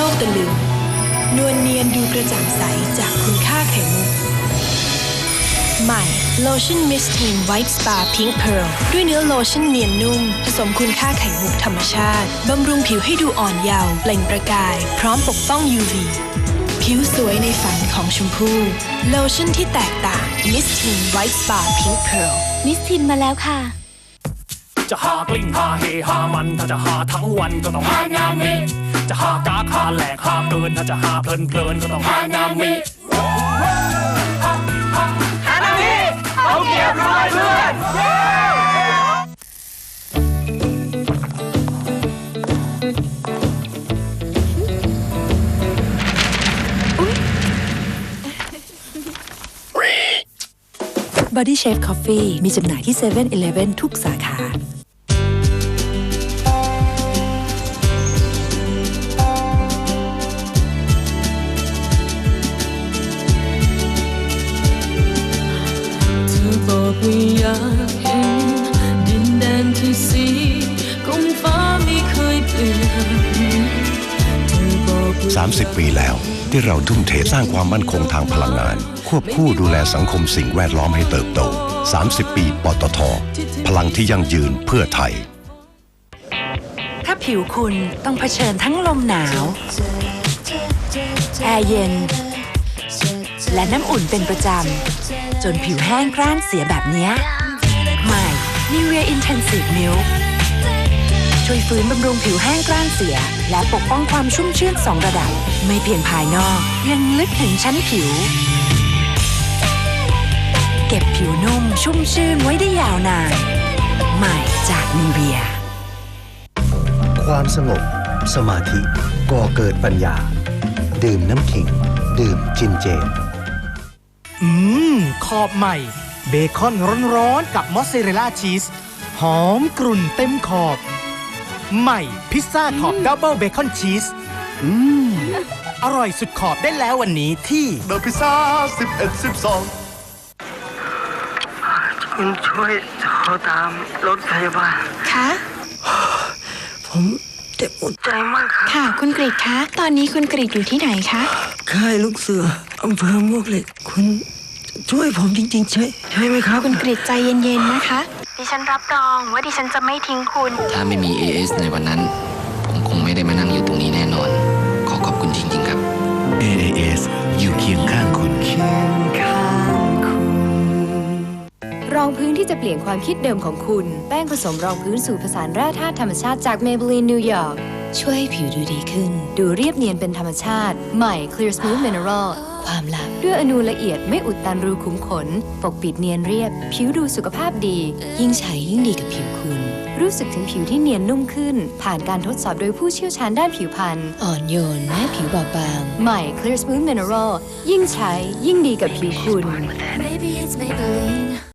ลึงนวลเนียนดูกระจ่างใสจากคุณค่าไข่มุกใหม่ Lotion Mist Team White Spa Pink Pearl ด้วยเนื้อโลชั่นเนียนนุ่ม ผสมคุณค่าไข่มุกธรรมชาติ บำรุงผิวให้ดูอ่อนเยาว์เปล่งประกาย พร้อมปกป้อง UV ผิวสวยในฝันของชมพู่โลชั่นที่แตกต่าง Mist Team White Spa Pink Pearl มิสทินมาแล้วค่ะ จะหากลิ้งหาเฮหามันถ้าจะหาทั้งวันก็ต้องหางานมี จะหากากหาแหลกหาเกิน ถ้าจะหาเพลินเพลินก็ต้องหางานมี Body Shave Coffee มีจำหน่ายที่7 e เ e ่ e อทุกสาขา 30 ปีแล้ว ที่เราทุ่มเทสร้างความมั่นคงทางพลังงาน ควบคู่ดูแลสังคมสิ่งแวดล้อมให้เติบโต 30 ปีปตทพลังที่ยั่งยืนเพื่อไทย ถ้าผิวคุณต้องเผชิญทั้งลมหนาว แอร์เย็น และน้ำอุ่นเป็นประจำ จนผิวแห้งกร้านเสียแบบนี้ใหม่ Nivea Intensive Milk ช่วยฟื้นบำรุงผิวแห้งกร้านเสีย และปกป้องความชุ่มชื่นสองระดับ ไม่เพียงภายนอก ยังลึกถึงชั้นผิว เก็บผิวนุ่มชุ่มชื่นไว้ได้ยาวนาน ใหม่จาก Nivea ความสงบ สมาธิก่อเกิดปัญญา ดื่มน้ำขิง ดื่มจินเจนอืม ขอบใหม่ เบคอนร้อนๆกับมอสซาเรลล่าชีส หอมกรุ่นเต็มขอบ ใหม่ พิซซ่าขอบดับเบิลเบคอนชีสอืมอร่อยสุดขอบได้แล้ววันนี้ที่เดอะพิซซ่า11 12 คุณช่วยโทรตามรถพยาบาล คะ ผมเจ็บปวดใจมากครับค่ะ คุณกริดคะ ตอนนี้คุณกริดอยู่ที่ไหนคะ ค่ายลูกเสืออำเภอมวกเหล็ก คุณ ช่วยผมจริงๆ ใช่ใช่ไหมครับคุณกริดใจเย็นๆนะคะ ดิฉันรับรองว่าดิฉันจะไม่ทิ้งคุณ ถ้าไม่มี AS ในวันนั้น ผมคงไม่ได้มานั่งอยู่ตรงนี้แน่นอน ขอขอบคุณจริงๆครับ AAS อยู่เคียงข้างคุณ องพื้นที่จะเปลี่ยนความคิดเดิมของคุณ แป้งผสมรองพื้นสู่ผสานแร่ธาตุธรรมชาติจาก Maybelline New York ช่วยให้ผิวดูดีขึ้น ดูเรียบเนียนเป็นธรรมชาติ ใหม่ Clear Smooth Mineral ความลับด้วยอนูละเอียดไม่อุดตันรูขุมขน ปกปิดเนียนเรียบ ผิวดูสุขภาพดี ยิ่งใช้ยิ่งดีกับผิวคุณ รู้สึกถึงผิวที่เนียนนุ่มขึ้น ผ่านการทดสอบโดยผู้เชี่ยวชาญด้านผิวพรรณอ่อนโยนแม้ผิวบอบบาง ใหม่ Clear Smooth Mineral ยิ่งใช้ยิ่งดีกับผิวคุณ Maybe it's Maybelline